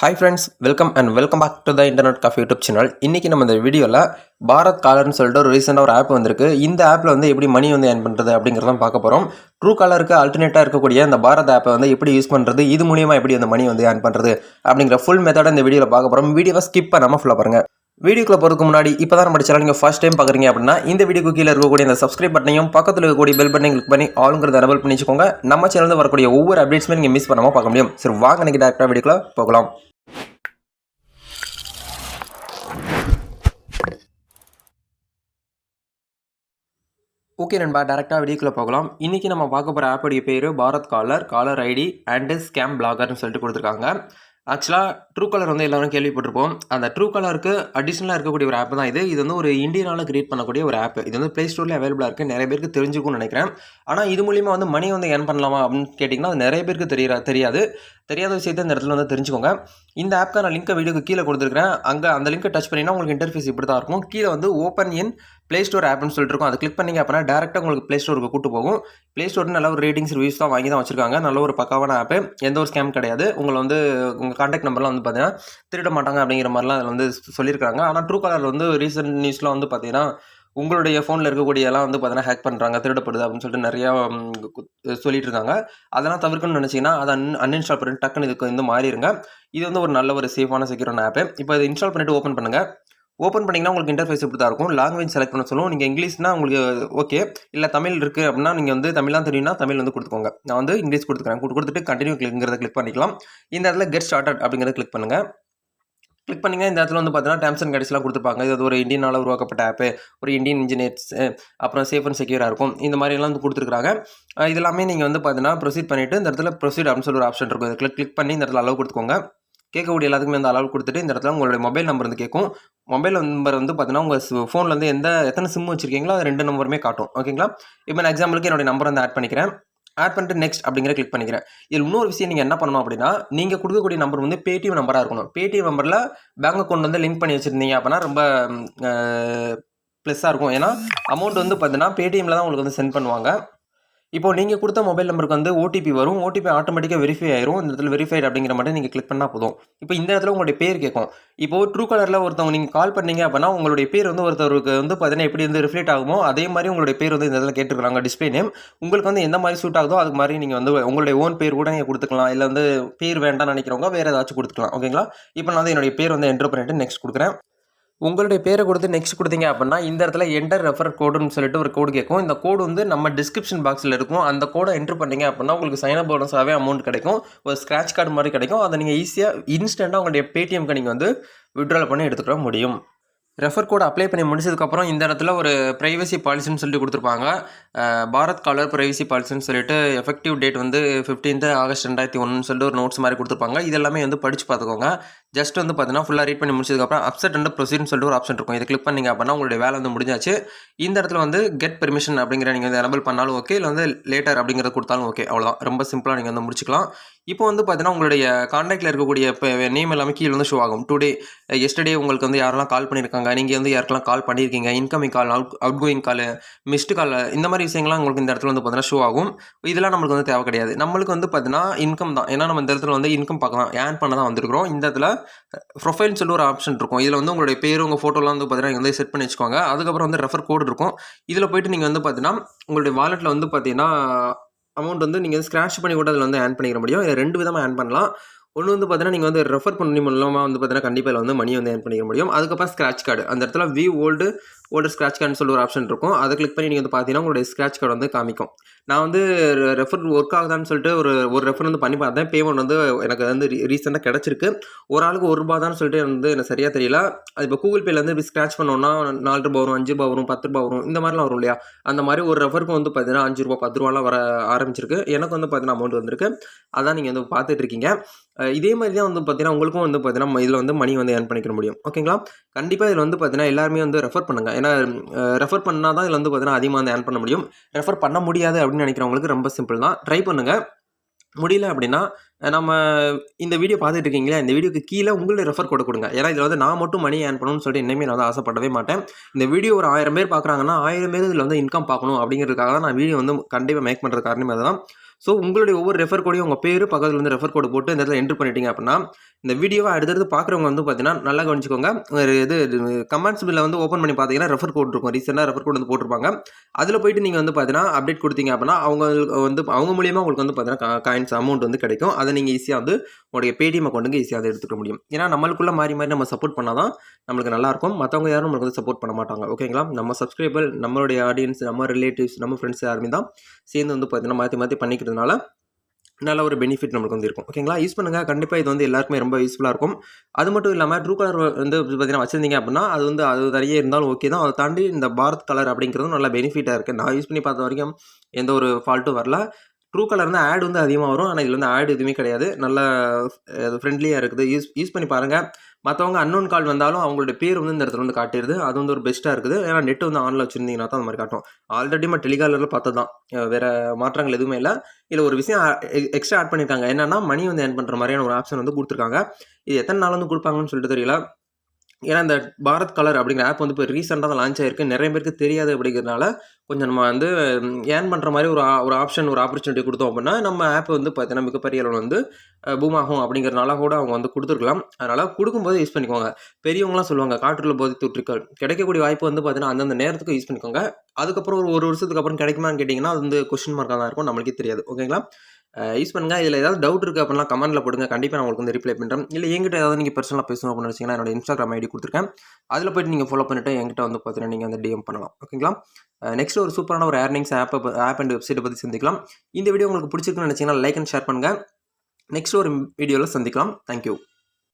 Hi friends welcome and welcome back to the internet coffee YouTube channel இன்றைக்கி நம்ம இந்த வீடியோவில் பாரத் காலர்னு சொல்லிட்டு ஒரு ரீசெண்டாக ஒரு ஆப் வந்திருக்கு. இந்த ஆப்பில் வந்து எப்படி மணி வந்து ஏர்ன் பண்ணுறது அப்படிங்கிறத பார்க்க போகிறோம் ட்ரூ காலருக்கு அல்டர்னேட்டாக இருக்கக்கூடிய இந்த பாரத் ஆப்பை வந்து எப்படி யூஸ் பண்ணுறது இது மூலியமாக எப்படி அந்த மணி வந்து ஏர்ன் பண்ணுறது அப்படிங்கிற ஃபுல் மெத்தடை இந்த வீடியோவில் பார்க்க போகிறோம் வீடியோவை ஸ்கிப் பண்ணாமல் ஃபுல்லாக பாருங்கள் வீடியோக்குள்ள போகிறதுக்கு முன்னாடி இப்போ தான் நம்ம சேனல் நீங்கள் ஃபஸ்ட் டைம் பார்க்குறீங்க அப்படின்னா இந்த வீடியோக்கு கீழே இருக்கக்கூடிய இந்த சப்ஸ்கிரைப் பட்டனையும் பக்கத்தில் இருக்கக்கூடிய பெல் பட்டனையும் கிளிக் பண்ணி ஆளுங்கிறத எனபிள் பண்ணி வச்சுக்கோங்க. நம்ம சேனலில் வரக்கூடிய ஒவ்வொரு அப்டேட்ஸுமே நீங்கள் மிஸ் பண்ணாமல் பார்க்க முடியும். சரி வாங்க நீங்கள் டேரக்டாக வீடியோக்குள்ள போகலாம். ஓகே நண்பா டேரெக்டாக வீடியோக்குள்ளே போகலாம். இன்றைக்கி நம்ம பார்க்க போகிற ஆப்போடைய பேர் Bharat caller caller ID and scam பிளாகர்னு சொல்லிட்டு கொடுத்துருக்காங்க. ஆக்சுவலாக ட்ரூ கலர் வந்து எல்லோரும் கேள்விப்பட்டிருப்போம். அந்த ட்ரூ கலருக்கு அடிஷ்னலாக இருக்கக்கூடிய ஒரு ஆப் தான் இது. இது வந்து ஒரு இந்தியனால் கிரியேட் பண்ணக்கூடிய ஒரு ஆப் இது வந்து ப்ளே ஸ்டோரில் அவைலபிளாக இருக்குது நிறைய பேருக்கு தெரிஞ்சுக்கும்னு நினைக்கிறேன். ஆனால் இது மூலிமா வந்து மணி வந்து ஏர்ன் பண்ணலாமா அப்படின்னு கேட்டிங்கன்னா அது நிறைய பேருக்கு தெரியற தெரியாது. தெரியாத விஷயத்தை இந்த இடத்துல வந்து தெரிஞ்சுக்கோங்க. இந்த ஆப்க்கான லிங்க்கை வீடியோக்கு கீழே கொடுத்துருக்கேன் அங்கே அந்த லிங்க்கை டச் பண்ணிங்கன்னா உங்களுக்கு இன்டர்ஃபேஸ் இப்படி தான் இருக்கும். கீழே வந்து ஓப்பன் இன் ப்ளே ஸ்டோர் ஆப்னு சொல்லிட்டு இருக்கும். அதை கிளிக் பண்ணிங்க அப்படின்னா டேரெக்டாக உங்களுக்கு ப்ளே ஸ்டோருக்கு கூட்டு போகும். ப்ளே ஸ்டோர் நல்ல ஒரு ரேட்டிங்ஸ் ரிவ்யூஸ் தான் வாங்கி தான் வச்சிருக்காங்க. நல்ல ஒரு பக்காவான ஆப்பு எந்த ஒரு ஸ்கேம் கிடையாது. உங்களை வந்து உங்கள் காண்டாக்ட் நம்பர்லாம் வந்து பார்த்தீங்கன்னா திருட மாட்டாங்க அப்படிங்கிற மாதிரிலாம் அதில் வந்து சொல்லியிருக்காங்க ஆனால் ட்ரூ கலர் வந்து ரீசெண்ட் நியூஸ்லாம் வந்து பார்த்தீங்கன்னா உங்களுடைய ஃபோனில் இருக்கக்கூடிய எல்லாம் வந்து பார்த்தீங்கன்னா ஹேக் பண்ணுறாங்க திருடப்படுது அப்படின்னு சொல்லிட்டு நிறையா சொல்லிட்டு இருக்காங்க அதெல்லாம் தவிர்க்கணும்னு நினச்சிங்கன்னா அதை அன் அன்இன்ஸ்டால் பண்ணிட்டு டக்குன்னு இதுக்கு வந்து மாறிடுங்க இது வந்து ஒரு நல்ல ஒரு சேஃபான செக்யூரான ஆப்பு இப்போ இதை இன்ஸ்டால் பண்ணிட்டு ஓப்பன் பண்ணுங்கள் ஓப்பன் பண்ணிங்கன்னா உங்களுக்கு இன்டர்ஃபேஸ் இப்படி தான் இருக்கும். லாங்குவேஜ் செலக்ட் பண்ண சொல்லுவோம். நீங்கள் இங்கிலீஷ்னா உங்களுக்கு ஓகே இல்லை தமிழ் இருக்குது அப்படின்னா நீங்கள் வந்து தமிழ்லாம் தெரியும்னா தமிழ் வந்து கொடுத்துக்கோங்க. நான் வந்து இங்கிலீஷ் கொடுத்துக்கிறேன். கொடுத்துட்டு கண்டினியூ கிளிக்ங்கிறத கிளிக் பண்ணிக்கலாம். இந்த இடத்துல கெட் ஸ்டார்டட் அப்படிங்கிறத கிளிக் பண்ணுங்கள் கிளிக் பண்ணிங்க. இந்த இடத்துல வந்து பார்த்தீங்கன்னா டேர்ம்ஸ் அண்ட் கடைசிலாம் கொடுத்துருப்பாங்க. இது ஒரு இந்தியனால் உருவாக்கப்பட்ட ஆப்பு ஒரு இந்தியன் இன்ஜினியர்ஸ் அப்புறம் சேஃப் அண்ட் செக்யூராக இருக்கும். இந்த மாதிரிலாம் வந்து கொடுத்துருக்காங்க இதெல்லாமே இது எல்லாமே நீங்கள் வந்து பார்த்தீங்கன்னா ப்ரொசீட் பண்ணிவிட்டு இந்த இடத்துல ப்ரொசீட் அப்படின்னு சொல்லி ஒரு ஆப்ஷன் இருக்கும். இதை கிளிக் பண்ணி இந்த இடத்துல அளவு கொடுத்துக்கோங்க. கேட்கக்கூடிய எல்லாத்துக்குமே அந்த அளவு கொடுத்துட்டு இந்த இடத்துல உங்களுடைய மொபைல் நம்பர் வந்து கேட்கும். மொபைல் நம்பர் வந்து பார்த்தீங்கன்னா உங்கள் ஃபோனில் வந்து எந்த எத்தனை சிம் வச்சுருக்கீங்களோ அது ரெண்டு நம்பருமே காட்டும். ஓகேங்களா இப்போ நான் எக்ஸாம்பிளுக்கு என்னுடைய நம்பர் வந்து ஆட் பண்ணிக்கிறேன். ஆட் பண்ணிட்டு நெக்ஸ்ட் அப்படிங்கிற கிளிக் பண்ணிக்கிறேன். இதில் இன்னொரு விஷயம் நீங்கள் என்ன பண்ணணும் அப்படின்னா நீங்கள் கொடுக்கக்கூடிய நம்பர் வந்து பேடிஎம் நம்பராக இருக்கணும். பேடிஎம் நம்பரில் பேங்க் அக்கௌண்ட் வந்து லிங்க் பண்ணி வச்சுருந்தீங்க அப்படின்னா ரொம்ப ப்ளஸ்ஸாக இருக்கும். ஏன்னா அமௌண்ட் வந்து பார்த்தீங்கன்னா பேடிஎம்மில் தான் உங்களுக்கு வந்து சென்ட் பண்ணுவாங்க. இப்போ நீங்கள் கொடுத்த மொபைல் நம்பருக்கு வந்து ஓடிபி வரும். ஓடிபி ஆட்டோமேட்டிக்காக வெரிஃபை ஆயிரும். இந்த இடத்துல வெரிஃபைட் அப்படிங்கிற மாதிரி நீங்கள் கிளிக் பண்ணால் போதும். இப்போ இந்த இடத்துல உங்களுடைய பேர் கேட்கும். இப்போ ட்ரூ கலரில் ஒருத்தவங்க நீங்கள் கால் பண்ணீங்க அப்படின்னா உங்களுடைய பேர் வந்து ஒருத்தருக்கு வந்து பார்த்தீங்கன்னா எப்படி வந்து ரிஃப்ளெக்ட் ஆகுமோ அதே மாதிரி உங்களுடைய பேர் வந்து இந்த இடத்துல கேட்டுருக்காங்க டிஸ்பிளே நேம் உங்களுக்கு வந்து எந்த மாதிரி சூட் ஆகுதோ அதுக்கு மாதிரி நீங்கள் வந்து உங்களுடைய ஓன் பேர் கூட நீங்கள் கொடுத்துக்கலாம். இல்லை வந்து பேர் வேண்டாம்னு நினைக்கிறவங்க வேறு ஏதாச்சும் கொடுத்துக்கலாம். ஓகேங்களா இப்போ நான் வந்து என்னுடைய பேர் வந்து என்ட்ரு பண்ணிட்டு நெக்ஸ்ட் கொடுக்குறேன். உங்களுடைய பேரை கொடுத்து நெக்ஸ்ட் கொடுத்தீங்க அப்படின்னா இந்த இடத்துல என்டர் ரெஃபர் கோடுன்னு சொல்லிட்டு ஒரு கோடு கேட்கும். இந்த கோடு வந்து நம்ம டிஸ்கிரிப்ஷன் பாக்ஸில் இருக்கும். அந்த கோடை என்ட்ரு பண்ணீங்க அப்படின்னா உங்களுக்கு சைன் அப் போனஸாகவே அமௌண்ட் கிடைக்கும். ஒரு ஸ்க்ராட்ச் கார்டு மாதிரி கிடைக்கும். அதை நீங்கள் ஈஸியாக இன்ஸ்டண்ட்டாக உங்களுடைய பேடிஎம்க்கு நீங்கள் வந்து விட்ரால் பண்ணி எடுத்துக்கிற முடியும். ரெஃபர் கோட் அப்ளை பண்ணி முடிச்சதுக்கப்புறம் இந்த இடத்துல ஒரு ப்ரைவசி பாலிசின்னு சொல்லிட்டு கொடுத்துருப்பாங்க. பாரத் காலர் ப்ரைவசி பாலிசின்னு சொல்லிட்டு எஃபெக்டிவ் டேட் வந்து 15th ஆகஸ்ட் ரெண்டாயிரத்தி ஒன்றுன்னு சொல்லிட்டு ஒரு நோட்ஸ் மாதிரி கொடுத்துருப்பாங்க. இது எல்லாமே வந்து படித்து பார்த்துக்கோங்க. ஜஸ்ட் வந்து பார்த்தீங்கன்னா ஃபுல்லாக ரீட் பண்ணி முடிச்சதுக்கப்புறம் அப்செட் அண்ட் ப்ரொசீட்னு சொல்லிட்டு ஒரு ஆப்ஷன் இருக்கும். இதை கிளிக் பண்ணிங்க அப்படின்னா உங்களுடைய வேலை வந்து முடிஞ்சாச்சு. இந்த இடத்துல வந்து கெட் பெர்மிஷன் அப்படிங்கிற நீங்கள் வந்து எனபிள் பண்ணாலும் ஓகே இல்லை வந்து லேட்டர் அப்படிங்கிறத கொடுத்தாலும் ஓகே அவ்வளோதான் ரொம்ப சிம்பிளாக நீங்கள் வந்து முடிச்சுக்கலாம். இப்போ வந்து பார்த்தீங்கன்னா உங்களுடைய காண்டாக்டில் இருக்கக்கூடிய நேம் எல்லாமே கீழே வந்து ஷோ ஆகும். டுடே எஸ்டர்டே உங்களுக்கு வந்து யாரெல்லாம் கால் பண்ணியிருக்காங்க நீங்கள் வந்து யாருக்கெல்லாம் கால் பண்ணியிருக்கீங்க? Incoming call out outgoing call missed call இந்த மாதிரி விஷயங்கள்லாம் உங்களுக்கு இந்த இடத்துல வந்து பார்த்தீங்கன்னா ஷோ ஆகும். இதெல்லாம் நம்மளுக்கு வந்து தேவை கிடையாது. நம்மளுக்கு வந்து பார்த்தீங்கன்னா இன்கம் தான். ஏன்னா நம்ம இந்த இடத்துல வந்து இன்கம் பார்க்கலாம் ஏன் பண்ண தான் வந்திருக்கிறோம். இந்த இடத்துல ப்ரொஃபைல்னு சொல்லி ஒரு ஆப்ஷன் இருக்கும். இதில் வந்து உங்களுடைய பேர் உங்கள் ஃபோட்டோலாம் வந்து பார்த்தீங்கன்னா இங்க வந்து செட் பண்ணி வச்சுக்கோங்க. அதுக்கப்புறம் வந்து ரெஃபர் கோடு இருக்கும். இதில் போயிட்டு நீங்கள் வந்து பார்த்தீங்கன்னா உங்களுடைய வாலெட்டில் வந்து பார்த்தீங்கன்னா அமௌண்ட் வந்து நீங்கள் ஸ்க்ராட்ச் பண்ணி கூட அதில் வந்து ஆன் பண்ணிக்கிற முடியும். ரெண்டு விதமாக ஆன் பண்ணலாம். ஒன்று வந்து பார்த்தீங்கன்னா நீங்கள் வந்து ரெஃபர் பண்ணி மூலமாக வந்து பார்த்தீங்கன்னா கண்டிப்பாக வந்து மணி வந்து ஏர்ன் பண்ணிக்க முடியும். அதுக்கப்புறம் ஸ்க்ராட்ச் கார்டு அந்த இடத்துல வி ஓல்டு ஓல்டு ஸ்க்ராட்ச் கார்டுன்னு சொல்லி ஒரு ஆப்ஷன் இருக்கும். அதை கிளிக் பண்ணி நீங்கள் வந்து பார்த்தீங்கன்னா உங்களுடைய ஸ்க்ராட்ச் கார்டு வந்து காமிக்கும். நான் வந்து ரெஃபர் ஒர்க் ஆகுதான்னு சொல்லிட்டு ஒரு ஒரு ரெஃபர் வந்து பண்ணி பார்த்தேன். பேமெண்ட் வந்து எனக்கு வந்து ரீசெண்டாக கிடச்சிருக்கு. ஒரு ஆளுக்கு ஒரு ரூபா தான் சொல்லிட்டு வந்து எனக்கு சரியாக தெரியல. அது இப்போ கூகுள் பேல வந்து இப்படி ஸ்க்ராட்ச் பண்ணோம்னா நாலு ரூபா வரும் அஞ்சு ரூபா வரும் பத்து ரூபா வரும் இந்த மாதிரிலாம் வரும் இல்லையா? அந்த மாதிரி ஒரு ரெஃபருக்கு வந்து பார்த்தீங்கன்னா அஞ்சு ரூபா பத்து ரூபாலாம் வர ஆரம்பிச்சிருக்கு. எனக்கு வந்து பார்த்தீங்கன்னா அமௌண்ட் வந்திருக்கு. அதான் நீங்கள் வந்து பார்த்துட்டு இருக்கீங்க. இதே மாதிரி தான் வந்து பார்த்தீங்கன்னா உங்களுக்கும் வந்து பார்த்தீங்கன்னா இதில் வந்து மணி வந்து ஏர்ன் பண்ணிக்க முடியும். ஓகேங்களா கண்டிப்பாக இதில் வந்து பார்த்தீங்கன்னா எல்லாருமே வந்து ரெஃபர் பண்ணுங்கள் ஏன்னா ரெஃபர் பண்ணால் தான் இதில் வந்து பார்த்தீங்கன்னா அதிகமாக வந்து ஏர்ன் பண்ண முடியும். ரெஃபர் பண்ண முடியாது அப்படின்னு நினைக்கிறவங்களுக்கு ரொம்ப சிம்பிள் தான். ட்ரை பண்ணுங்கள் முடியல அப்படின்னா நம்ம இந்த வீடியோ பார்த்துட்டு இருக்கீங்களா இந்த வீடியோக்கு கீழே உங்களுடைய ரெஃபர் கோடு கொடுங்க. ஏன்னா இதில் வந்து நான் மட்டும் மணி ஏர்ன் பண்ணணும்னு சொல்லிட்டு இனிமேல் நான் வந்து ஆசைப்படவே மாட்டேன். இந்த வீடியோ ஒரு ஆயிரம் பேர் பார்க்குறாங்கன்னா ஆயிரம் பேர் இதில் வந்து இன்கம் பார்க்கணும் அப்படிங்கிறதுக்காக தான் நான் வீடியோ வந்து கண்டிப்பாக மேக் பண்ணுறது காரணமே அதுதான். ஸோ உங்களுடைய ஒவ்வொரு ரெஃபர் கோடையும் உங்கள் பேர் பக்கத்தில் வந்து ரெஃபர் கோடு போட்டு இந்த இடத்துல என்ட்ரு பண்ணிட்டீங்க அப்படின்னா இந்த வீடியோவை அடுத்தடுத்து பார்க்குறவங்க வந்து பார்த்தீங்கன்னா நல்லா கவனிச்சுக்கோங்க. ஒரு இது கமெண்ட்ஸ் பில்ல வந்து ஓப்பன் பண்ணி பார்த்தீங்கன்னா ரெஃபர் கோட் இருக்கும். ரீசெண்டாக ரெஃபர் கோட் வந்து போட்டிருப்பாங்க. அதில் போயிட்டு நீங்கள் வந்து பார்த்தீங்கன்னா அப்டேட் கொடுத்தீங்க அப்படின்னா அவங்க வந்து அவங்க மூலியமாக உங்களுக்கு வந்து பார்த்தீங்கன்னா காயின்ஸ் அமௌண்ட் வந்து கிடைக்கும். அதை நீங்கள் ஈஸியாக வந்து உங்களுடைய பேடிஎம் அக்கௌண்ட்டுக்கு ஈஸியாக அதை எடுத்துக்க முடியும். ஏன்னா நம்மளுக்குள்ளே மாறி மாறி நம்ம சப்போர்ட் பண்ணால் தான் நம்மளுக்கு நல்லாயிருக்கும் மற்றவங்க யாரும் நம்மளுக்கு வந்து சப்போர்ட் பண்ண மாட்டாங்க. ஓகேங்களா நம்ம சப்ஸ்கிரைபர் நம்மளுடைய ஆடியன்ஸ் நம்ம ரிலேட்டிவ்ஸ் நம்ம ஃப்ரெண்ட்ஸ் யாருமே தான் சேர்ந்து வந்து பார்த்தீங்கன்னா மாற்றி மாற்றி பண்ணிக்கிறதுனால நல்ல ஒரு பெனிஃபிட் நம்மளுக்கு வந்து இருக்கும். ஓகேங்களா யூஸ் பண்ணுங்கள் கண்டிப்பாக இது வந்து எல்லாருக்குமே ரொம்ப யூஸ்ஃபுல்லாக இருக்கும். அது மட்டும் இல்லாமல் ட்ரூ கலர் வந்து பார்த்தீங்கன்னா வச்சிருந்தீங்க அப்படின்னா அது வந்து அது நிறைய இருந்தாலும் ஓகே தான். அதை தாண்டி இந்த பாரத் கலர் அப்படிங்கிறதும் நல்ல பெனிஃபிட்டாக இருக்குது நான் யூஸ் பண்ணி பார்த்த வரைக்கும் எந்த ஒரு ஃபால்ட்டும் வரல. ட்ரூ கலர் வந்து ஆட் வந்து அதிகமாக வரும். ஆனால் இதில் வந்து ஆட் எதுவுமே கிடையாது. நல்ல ஃப்ரெண்ட்லியாக இருக்குது. யூஸ் யூஸ் பண்ணி பாருங்கள் மற்றவங்க அன்னோன் கால் வந்தாலும் அவங்களோட பேர் வந்து இந்த இடத்துல வந்து காட்டிடுது. அது வந்து ஒரு பெஸ்ட்டாக இருக்குது. ஏன்னா நெட் வந்து ஆனில் வச்சுருந்தீங்கன்னா தான் அந்த மாதிரி காட்டும். ஆல்ரெடி நம்ம டெலிகாலரில் பார்த்தது தான். வேறு மாற்றங்கள் எதுவுமே இல்லை. இதில் ஒரு விஷயம் எக்ஸ்ட்ரா ஆட் பண்ணியிருக்காங்க. என்னென்னா மணி வந்து ஏர்ன் பண்ணுற மாதிரியான ஒரு ஆப்ஷன் வந்து கொடுத்துருக்காங்க. இது எத்தனை நாள் வந்து கொடுப்பாங்கன்னு சொல்லிட்டு தெரியல. ஏன்னா இந்த பாரத் கலர் அப்படிங்கிற ஆப் வந்து இப்போ ரீசெண்டாக தான் லான்ச் ஆயிருக்கு. நிறைய பேருக்கு தெரியாது அப்படிங்கிறதுனால கொஞ்சம் நம்ம வந்து ஏர்ன் பண்ணுற மாதிரி ஒரு ஒரு ஆப்ஷன் ஒரு ஆப்பர்ச்சுனிட்டி கொடுத்தோம் அப்படின்னா நம்ம ஆப் வந்து பார்த்தீங்கன்னா மிகப்பெரிய அளவில் வந்து பூம் ஆகும் கூட அவங்க வந்து கொடுத்துருக்கலாம். அதனால் கொடுக்கும்போது யூஸ் பண்ணிக்கோங்க. பெரியவங்களாம் சொல்லுவாங்க காற்றுல போதை தொற்றுக்கள் கிடைக்கக்கூடிய வாய்ப்பு வந்து பார்த்தீங்கன்னா அந்தந்த நேரத்துக்கு யூஸ் பண்ணிக்கோங்க. அதுக்கப்புறம் ஒரு ஒரு வருஷத்துக்கு அப்புறம் கிடைக்குமான்னு கேட்டிங்கன்னா அது வந்து கொஸ்டின் மார்க்காக தான் இருக்கும். நம்மளுக்கே தெரியாது. ஓகேங்களா யூஸ் பண்ணுங்கள் இதில் ஏதாவது டவுட் இருக்குது அப்படின்னா கமெண்ட்டில் போடுங்க. கண்டிப்பாக நான் உங்களுக்கு வந்து ரிப்ளை பண்ணுறேன் இல்லை என்கிட்ட ஏதாவது நீங்கள் பர்சனலாக பேசணும் அப்படின்னு வச்சிங்கன்னா என்னோட இன்ஸ்டாகிராம் ஐடி கொடுத்துருக்கேன். அதில் போய்ட்டு நீங்கள் ஃபாலோ பண்ணிவிட்டு என்கிட்ட வந்து பார்த்தீங்கன்னா நீங்கள் வந்து டிஎம் பண்ணலாம். ஓகேங்களா நெக்ஸ்ட் ஒரு சூப்பரான ஒரு ஏர்னிங்ஸ் ஆப் ஆப் அண்ட் வெப்சைட்டை பற்றி சந்திக்கலாம். இந்த வீடியோ உங்களுக்கு பிடிச்சிருக்குன்னு நினச்சிங்கன்னா லைக் அண்ட் ஷேர் பண்ணுங்கள் நெக்ஸ்ட் ஒரு வீடியோவில் சந்திக்கலாம். தேங்க்யூ